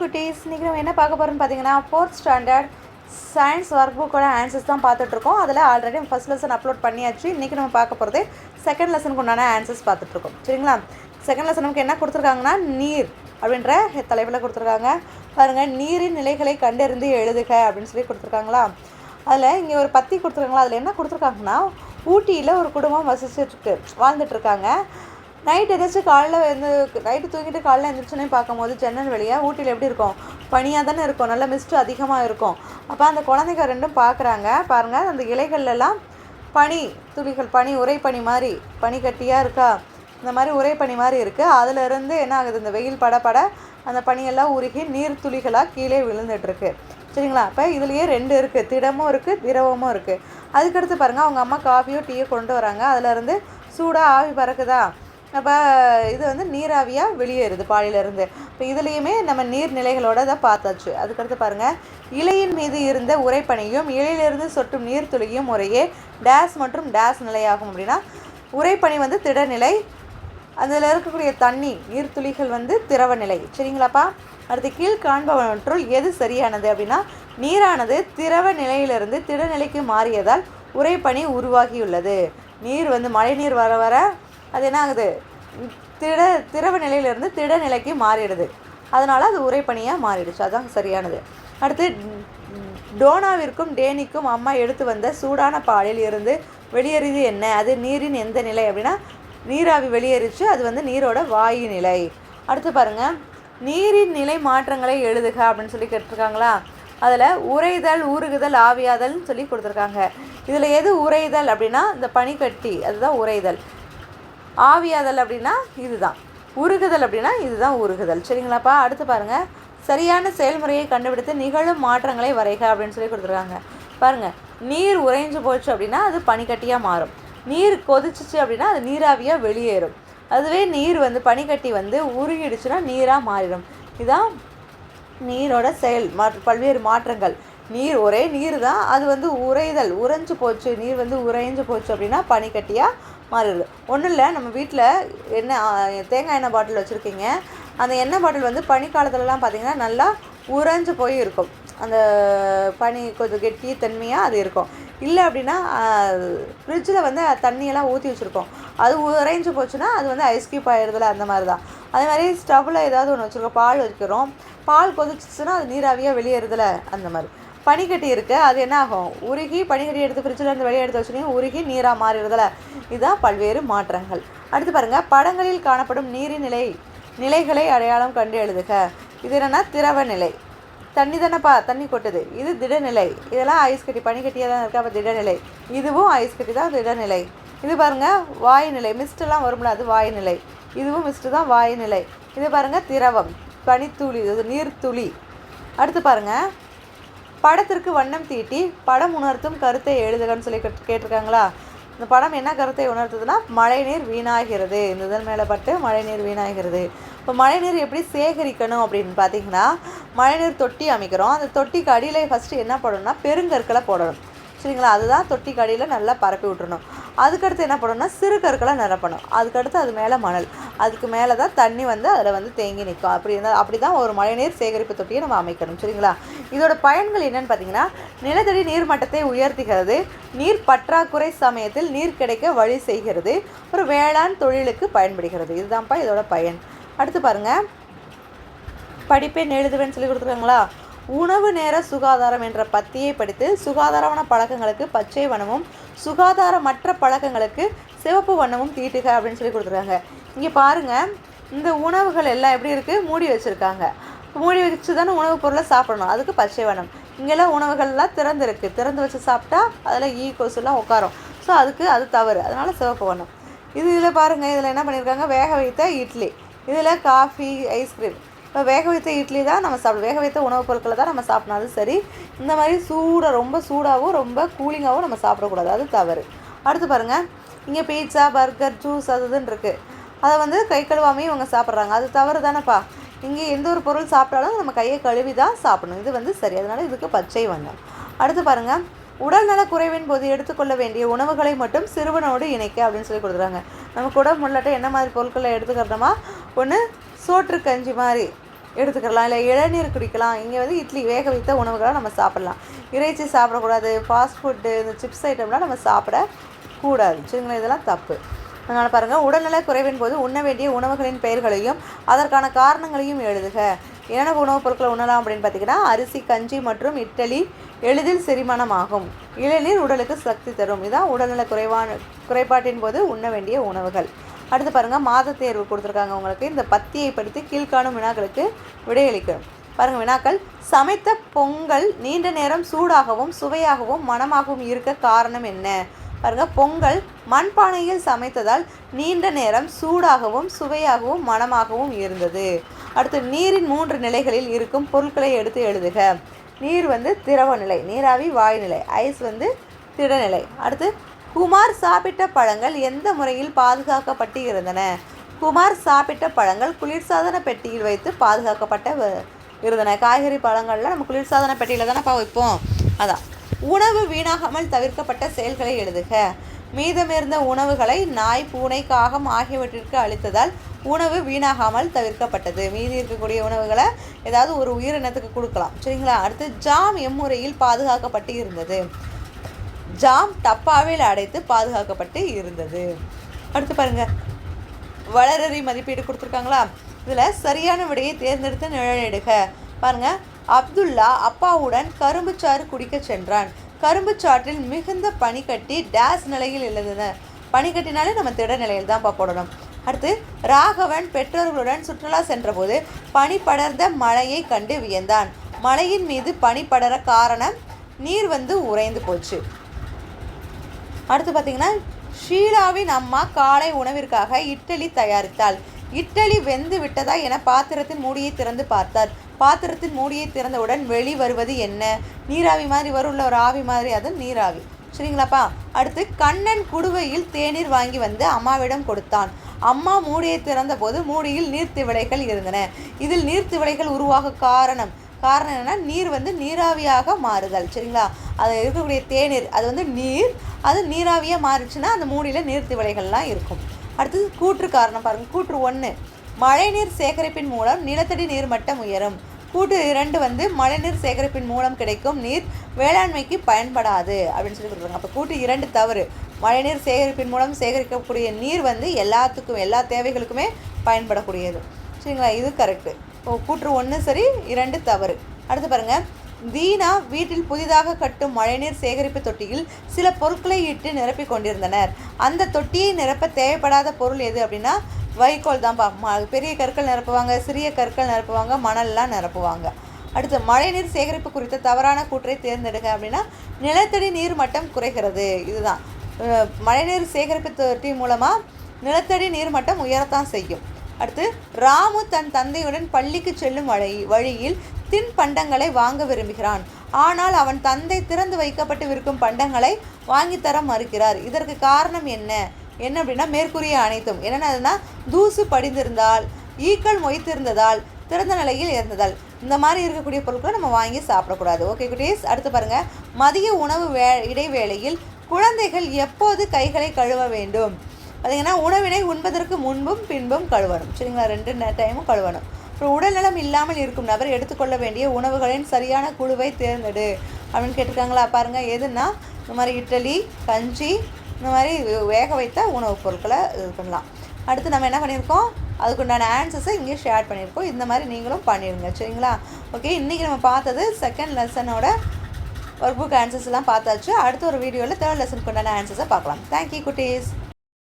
குட்டீஸ் இன்றைக்கி நம்ம என்ன பார்க்க போகிறோம்னு பார்த்தீங்கன்னா ஃபோர்த் ஸ்டாண்டர்ட் சயின்ஸ் ஒர்க் புக்கோட ஆன்சர்ஸ் தான் பார்த்துட்ருக்கோம் அதில் ஆல்ரெடி ஃபஸ்ட் லெசன் அப்லோட் பண்ணியாச்சு. இன்றைக்கி நம்ம பார்க்க போகிறது செகண்ட் லெசனுக்கு உண்டான ஆன்சர்ஸ் பார்த்துட்ருக்கோம் சரிங்களா? செகண்ட் லெசன் நமக்கு என்ன கொடுத்துருக்காங்கன்னா நீர் அப்படின்ற தலைப்பில் கொடுத்துருக்காங்க. பாருங்கள் நீரின் நிலைகளை கண்டறிந்து எழுதுக அப்படின்னு சொல்லி கொடுத்துருக்காங்களா? அதில் இங்கே ஒரு பத்தி கொடுத்துருக்காங்களா? அதில் என்ன கொடுத்துருக்காங்கன்னா ஊட்டியில் ஒரு குடும்பம் வசிச்சுட்டு வாழ்ந்துட்டுருக்காங்க நைட் எதாச்சும் காலைல வந்து நைட்டு தூங்கிட்டு காலைல எழுந்திரிச்சோன்னே பார்க்கும்போது ஜன்னல் வழியாக ஊட்டியில் எப்படி இருக்கும்? பனியாக தானே இருக்கும். நல்ல மிஸ்ட்டு அதிகமாக இருக்கும். அப்போ அந்த குழந்தைங்க ரெண்டும் பார்க்குறாங்க. பாருங்கள் அந்த இலைகள்லாம் பனி துளிகள் பனி உரைப்பனி மாதிரி பனி கட்டியாக இருக்கா? இந்த மாதிரி உரைப்பனி மாதிரி இருக்குது அதிலிருந்து என்ன ஆகுது? இந்த வெயில் பட பட அந்த பனியெல்லாம் உருகி நீர் துளிகளாக கீழே விழுந்துட்டுருக்கு. சரிங்களா? அப்போ இதுலேயே ரெண்டு இருக்குது திடமும் இருக்குது திரவமும் இருக்குது அதுக்கடுத்து பாருங்கள் அவங்க அம்மா காஃபியோ டீயோ கொண்டு வராங்க. அதிலேருந்து சூடாக ஆவி பறக்குதா? அப்போ இது வந்து நீராவியாக வெளியேறுது பாலிலிருந்து. இப்போ இதுலேயுமே நம்ம நீர்நிலைகளோடு தான் பார்த்தாச்சு. அதுக்கடுத்து பாருங்கள் இலையின் மீது இருந்த உரைப்பனியும் இலையிலிருந்து சொட்டும் நீர் துளியும் முறையே டேஸ் மற்றும் டேஸ் நிலையாகும் அப்படின்னா உரைப்பனி வந்து திடநிலை அதில் இருக்கக்கூடிய தண்ணி நீர்த்துளிகள் வந்து திரவ நிலை. சரிங்களாப்பா? அடுத்து கீழ் காண்பவற்றுள் எது சரியானது அப்படின்னா நீரானது திரவ நிலையிலிருந்து திடநிலைக்கு மாறியதால் உறைபனி உருவாகியுள்ளது. நீர் வந்து மழைநீர் வர வர அது என்ன ஆகுது? திட திரவ நிலையிலிருந்து திடநிலைக்கு மாறிடுது. அதனால் அது உரைப்பணியாக மாறிடுச்சு. அதுதான் சரியானது. அடுத்து டோனாவிற்கும் டேனிக்கும் அம்மா எடுத்து வந்த சூடான பாலில் இருந்து வெளியேறியது என்ன? அது நீரின் எந்த நிலை அப்படின்னா நீராவி வெளியேறிச்சு அது வந்து நீரோட வாயு நிலை. அடுத்து பாருங்கள் நீரின் நிலை மாற்றங்களை எழுதுக அப்படின்னு சொல்லி கேட்டிருக்காங்களா? அதில் உறைதல் ஊறுகுதல் ஆவியாதல்னு சொல்லி கொடுத்துருக்காங்க. இதில் எது உறைதல் அப்படின்னா இந்த பனிக்கட்டி அதுதான் உறைதல். ஆவியாதல் அப்படின்னா இதுதான். உருகுதல் அப்படின்னா இதுதான் உருகுதல். சரிங்களாப்பா? அடுத்து பாருங்கள் சரியான செயல்முறையை கண்டுபிடித்து நிகழும் மாற்றங்களை வரைக அப்படின்னு சொல்லி கொடுத்துருக்காங்க. பாருங்கள் நீர் உறைஞ்சு போச்சு அப்படின்னா அது பனிக்கட்டியாக மாறும். நீர் கொதிச்சிச்சு அப்படின்னா அது நீராவியாக வெளியேறும். அதுவே நீர் வந்து பனிக்கட்டி வந்து உருகிடுச்சுன்னா நீராக மாறிடும். இதுதான் நீரோட செயல். பல்வேறு மாற்றங்கள். நீர் ஒரே நீர் தான் அது வந்து உறைதல். உறைஞ்சு போச்சு. நீர் வந்து உறைஞ்சு போச்சு அப்படின்னா பனிக்கட்டியாக மாறிடுது ஒன்றும் இல்லை நம்ம வீட்டில் எண்ணெய் தேங்காய் எண்ணெய் பாட்டில் வச்சுருக்கீங்க. அந்த எண்ணெய் பாட்டில் வந்து பனிக்காலத்துலலாம் பார்த்திங்கன்னா நல்லா உறைஞ்சு போய் இருக்கும். அந்த பனி கொஞ்சம் கெட்டி தன்மையாக அது இருக்கும். இல்லை அப்படின்னா ஃப்ரிட்ஜில் வந்து தண்ணியெல்லாம் ஊற்றி வச்சுருக்கோம். அது உறைஞ்சு போச்சுன்னா அது வந்து ஐஸ் க்யூப் ஆயிடுதுல அந்த மாதிரி தான் அதே மாதிரி ஸ்டவ்வில் ஏதாவது ஒன்று வச்சுருக்கோம் பால் வைக்கிறோம். பால் கொதிச்சிச்சுன்னா அது நீராவியாக வெளியேறுதுல அந்த மாதிரி. பனிக்கட்டி இருக்குது அது என்ன ஆகும்? உருகி பனிக்கட்டி எடுத்து ஃப்ரிட்ஜில் இருந்து வெளியே எடுத்து வச்சுனே உருகி நீராக மாறிடுதுல இதுதான் பல்வேறு மாற்றங்கள். அடுத்து பாருங்கள் படங்களில் காணப்படும் நீரின் நிலை நிலைகளை அடையாளம் கண்டு எழுதுக. இது என்னென்னா திரவ நிலை. தண்ணி தானேப்பா தண்ணி கொட்டுது. இது திடநிலை. இதெல்லாம் ஐஸ் கட்டி பனிக்கட்டியாக தான் இருக்குது அப்போ திடநிலை. இதுவும் ஐஸ் கட்டி தான் திடநிலை. இது பாருங்கள் வாயுநிலை. மிஸ்டெல்லாம் வரும்ல அது வாயுநிலை. இதுவும் மிஸ்ட்டு தான் வாயுநிலை. இது பாருங்கள் திரவம். பனித்துளி இது நீர்த்துளி. அடுத்து பாருங்கள் படத்திற்கு வண்ணம் தீட்டி படம் உணர்த்தும் கருத்தை எழுதுகன்னு சொல்லி கேட்டிருக்காங்களா? இந்த படம் என்ன கருத்தை உணர்த்துதுன்னா மழைநீர் வீணாகிறது. இந்த இதன் மேலே பட்டு மழைநீர் வீணாகிறது. இப்போ மழைநீர் எப்படி சேகரிக்கணும் அப்படின்னு பார்த்தீங்கன்னா மழைநீர் தொட்டி அமைக்கிறோம். அந்த தொட்டிக்கு அடியில் ஃபஸ்ட்டு என்ன போடணும்னா பெருங்கற்களை போடணும். சரிங்களா? அதுதான் தொட்டிக்கு அடியில் நல்லா பரப்பி விட்டுறணும். அதுக்கடுத்து என்ன பண்ணணும்னா சிறு கற்களை நிரப்பணும் அதுக்கடுத்து அது மேலே மணல். அதுக்கு மேலே தான் தண்ணி வந்து அதில் வந்து தேங்கி நிற்கும். அப்படி இருந்தால் அப்படி தான் ஒரு மழைநீர் சேகரிப்பு தொட்டியை நம்ம அமைக்கணும். சரிங்களா? இதோட பயன்கள் என்னென்னு பார்த்தீங்கன்னா நிலத்தடி நீர்மட்டத்தை உயர்த்துகிறது நீர் பற்றாக்குறை சமயத்தில் நீர் கிடைக்க வழி செய்கிறது ஒரு வேளாண் தொழிலுக்கு பயன்படுகிறது. இதுதான்ப்பா இதோட பயன். அடுத்து பாருங்கள் படிப்பேன் எழுதுவேன்னு சொல்லி கொடுத்துருக்காங்களா? உணவு நேர சுகாதாரம் என்ற பத்தியை படித்து சுகாதாரமான பழக்கங்களுக்கு பச்சை வனமும் சுகாதாரமற்ற பழக்கங்களுக்கு சிவப்பு வண்ணமும் தீட்டுக அப்படின்னு சொல்லி கொடுத்துருக்காங்க. இங்கே பாருங்கள் இந்த உணவுகள் எல்லாம் எப்படி இருக்குது மூடி வச்சுருக்காங்க. மூடி வச்சு தானே உணவுப் பொருளை சாப்பிடணும். அதுக்கு பச்சை வண்ணம். இங்கெல்லாம் உணவுகள்லாம் திறந்துருக்கு. திறந்து வச்சு சாப்பிட்டா அதில் ஈ கொசுலாம் உட்காரும். ஸோ அதுக்கு அது தவறு. அதனால் சிவப்பு வண்ணம். இது இதில் பாருங்கள் இதில் என்ன பண்ணியிருக்காங்க வேக வைத்த இட்லி. இதில் காஃபி ஐஸ்கிரீம் இப்போ வேக வைத்த இட்லி தான் நம்ம சாப்பிடும் வேக வைத்த உணவுப் பொருட்களை தான் நம்ம சாப்பிட்னாலும் சரி. இந்த மாதிரி சூடாக ரொம்ப சூடாகவும் ரொம்ப கூலிங்காகவும் நம்ம சாப்பிடக்கூடாது. அது தவறு. அடுத்து பாருங்கள் இங்கே பீட்சா பர்கர் ஜூஸ் அது இதுன்னு இருக்குது அதை வந்து கை கழுவாமையும் இவங்க சாப்பிட்றாங்க. அது தவறு தானேப்பா. இங்கே எந்த ஒரு பொருள் சாப்பிட்டாலும் நம்ம கையை கழுவி தான் சாப்பிடணும். இது வந்து சரி. அதனால் இதுக்கு பச்சை வண்ணம். அடுத்து பாருங்கள் உடல்நல குறைவின் போது எடுத்துக்கொள்ள வேண்டிய உணவுகளை மட்டும் சிறுவனோடு இணைக்க அப்படின்னு சொல்லி கொடுக்குறாங்க. நமக்கு உடம்பு முல்லாட்ட என்ன மாதிரி பொருட்களை எடுத்துக்கிறோமா? ஒன்று சோற்று கஞ்சி மாதிரி. எடுத்துக்கலாம் இல்லை இளநீர் குடிக்கலாம். இங்கே வந்து இட்லி வேக வைத்த உணவுகளாக நம்ம சாப்பிட்லாம். இறைச்சி சாப்பிடக்கூடாது ஃபாஸ்ட் ஃபுட்டு இந்த சிப்ஸ் ஐட்டம்லாம் நம்ம சாப்பிடக்கூடாது சரிங்களா? இதெல்லாம் தப்பு. அதனால் பாருங்கள் உடல்நல குறைவின் போது உண்ண வேண்டிய உணவுகளின் பெயர்களையும் அதற்கான காரணங்களையும் எழுதுக. என்னென்ன உணவுப் பொருட்களை உண்ணலாம் அப்படின்னு பார்த்தீங்கன்னா அரிசி கஞ்சி மற்றும் இட்டலி எளிதில் செரிமானமாகும். இளநீர் உடலுக்கு சக்தி தரும். இதான் உடல்நல குறைவான குறைபாட்டின் போது உண்ண வேண்டிய உணவுகள். அடுத்து பாருங்கள் மாத தேர்வு கொடுத்துருக்காங்க உங்களுக்கு. இந்த பத்தியை படித்து கீழ்காணும் வினாக்களுக்கு விடையளிக்கும். பாருங்கள் வினாக்கள் சமைத்த பொங்கல் நீண்ட நேரம் சூடாகவும் சுவையாகவும் மணமாகவும் இருக்க காரணம் என்ன? பாருங்க பொங்கல் மண்பானையில் சமைத்ததால் நீண்ட நேரம் சூடாகவும் சுவையாகவும் மணமாகவும் இருந்தது. அடுத்து நீரின் மூன்று நிலைகளில் இருக்கும் பொருட்களை எடுத்து எழுதுக. நீர் வந்து திரவ நிலை நீராவி வாயுநிலை ஐஸ் வந்து திடநிலை அடுத்து குமார் சாப்பிட்ட பழங்கள் எந்த முறையில் பாதுகாக்கப்பட்டு இருந்தன? குமார் சாப்பிட்ட பழங்கள் குளிர்சாதன பெட்டியில் வைத்து பாதுகாக்கப்பட்ட வ- இருந்தன. காய்கறி பழங்கள்லாம் நம்ம குளிர்சாதன பெட்டியில் தானேப்பா வைப்போம். அதான். உணவு வீணாகாமல் தவிர்க்கப்பட்ட செயல்களை எழுதுக. மீதமிருந்த உணவுகளை நாய் பூனை காகம் ஆகியவற்றிற்கு அளித்ததால் உணவு வீணாகாமல் தவிர்க்கப்பட்டது. மீதி இருக்கக்கூடிய உணவுகளை ஏதாவது ஒரு உயிரினத்துக்கு கொடுக்கலாம். சரிங்களா? அடுத்து ஜாம் எம்முறையில் பாதுகாக்கப்பட்டு இருந்தது. ஜாம் டப்பாவில் அடைத்து பாதுகாக்கப்பட்டு இருந்தது. அடுத்து பாருங்க. வளரறி மதிப்பீடு கொடுத்துருக்காங்களா? இதில் சரியான விடையை தேர்ந்தெடுத்து நிழலிடுக. பாருங்க. அப்துல்லா அப்பாவுடன் கரும்பு சாறு குடிக்க சென்றான். கரும்பு சாற்றில் மிகுந்த பனிக்கட்டி டேஸ் நிலையில் இருந்தது பனிக்கட்டினாலே நம்ம திட நிலையில் தான் போடணும். அடுத்து ராகவன் பெற்றோர்களுடன் சுற்றுலா சென்றபோது பனி படர்ந்த மழையை கண்டு வியந்தான். மழையின் மீது பனி படர காரணம் நீர் வந்து உறைந்து போச்சு. அடுத்து பார்த்தீங்கன்னா ஷீலாவின் அம்மா காலை உணவிற்காக இட்லி தயாரித்தாள். இட்லி வெந்து விட்டதா என பாத்திரத்தின் மூடியை திறந்து பார்த்தார். பாத்திரத்தின் மூடியை திறந்தவுடன் வெளி வருவது என்ன? நீராவி மாதிரி வரும்ல ஒரு ஆவி மாதிரி? அது நீராவி. சரிங்களாப்பா? அடுத்து கண்ணன் குடுவையில் தேநீர் வாங்கி வந்து அம்மாவிடம் கொடுத்தான். அம்மா மூடியை திறந்தபோது மூடியில் நீர்த்திவிளைகள் இருந்தன. இதில் நீர்த்திவிளைகள் உருவாக காரணம் காரணம் என்னென்னா நீர் வந்து நீராவியாக மாறுதல் சரிங்களா? அது இருக்கக்கூடிய தேநீர் அது வந்து நீர் அது நீராவியாக மாறிச்சுன்னா அந்த மூடியில் நீர்த்திவளைகள்லாம் இருக்கும். அடுத்தது கூற்று காரணம் பாருங்கள் கூற்று ஒன்று மழைநீர் சேகரிப்பின் மூலம் நிலத்தடி நீர்மட்டம் உயரும். கூட்டு இரண்டு வந்து மழைநீர் சேகரிப்பின் மூலம் கிடைக்கும் நீர் வேளாண்மைக்கு பயன்படாது அப்படின்னு சொல்லி கொடுக்குறாங்க. அப்போ கூட்டு இரண்டு தவறு மழைநீர் சேகரிப்பின் மூலம் சேகரிக்கக்கூடிய நீர் வந்து எல்லாத்துக்கும் எல்லா தேவைகளுக்குமே பயன்படக்கூடியது. சரிங்களா? இது கரெக்டு கூற்று ஒன்று சரி இரண்டு தவறு. அடுத்து பாருங்கள் தீனா வீட்டில் புதிதாக கட்டும் மழைநீர் சேகரிப்பு தொட்டியில் சில பொருட்களை இட்டு நிரப்பி கொண்டிருந்தனர். அந்த தொட்டியை நிரப்ப தேவைப்படாத பொருள் எது அப்படின்னா வைக்கோல் தான்ப்பா பெரிய கற்கள் நிரப்புவாங்க சிறிய கற்கள் நிரப்புவாங்க மணல்லாம் நிரப்புவாங்க. அடுத்து மழைநீர் சேகரிப்பு குறித்த தவறான கூற்றை தேர்ந்தெடுங்க அப்படின்னா நிலத்தடி நீர் மட்டம் குறைகிறது. இதுதான். மழைநீர் சேகரிப்பு தொட்டி மூலமாக நிலத்தடி நீர் மட்டம் உயரத்தான் செய்யும். அடுத்து ராமு தன் தந்தையுடன் பள்ளிக்கு செல்லும் வழி வழியில் தின் பண்டங்களை வாங்க விரும்புகிறான். ஆனால் அவன் தந்தை திறந்து வைக்கப்பட்டு விற்கும் பண்டங்களை வாங்கித்தர மறுக்கிறார். இதற்கு காரணம் என்ன? என்ன அப்படின்னா மேற்கூறிய அனைத்தும். என்னென்னதுன்னா தூசு படிந்திருந்தால் ஈக்கள் மொய்த்திருந்ததால் திறந்த நிலையில் இருந்ததால். இந்த மாதிரி இருக்கக்கூடிய பொருட்களை நம்ம வாங்கி சாப்பிடக்கூடாது. ஓகே குட்டீஸ் அடுத்து பாருங்க. மதிய உணவு வே இடைவேளையில் குழந்தைகள் எப்போது கைகளை கழுவ வேண்டும்? பார்த்தீங்கன்னா உணவினை உண்பதற்கு முன்பும் பின்பும் கழுவணும். சரிங்களா? ரெண்டு டைமும் கழுவணும். அப்புறம் உடல்நலம் இல்லாமல் இருக்கும் நபர் எடுத்துக்கொள்ள வேண்டிய உணவுகளின் சரியான குழுவை தேர்ந்தெடு. அப்படின்னு கேட்டிருக்காங்களா? பாருங்கள் எதுன்னா இந்த மாதிரி இட்லி கஞ்சி இந்த மாதிரி வேக வைத்த உணவுப் பொருட்களை இது பண்ணலாம். அடுத்து நம்ம என்ன பண்ணியிருக்கோம்? அதுக்குண்டான ஆன்சர்ஸை இங்கே ஷேர் பண்ணியிருக்கோம். இந்த மாதிரி நீங்களும் பண்ணிடுங்க சரிங்களா? ஓகே இன்றைக்கி நம்ம பார்த்தது செகண்ட் லெசனோட ஒர்க் புக் ஆன்சர்ஸ்லாம் பார்த்தாச்சு. அடுத்த ஒரு வீடியோவில் தேர்ட் லெசனுக்கு உண்டான ஆன்சர்ஸை பார்க்கலாம். தேங்க்யூ குட்டீஸ்.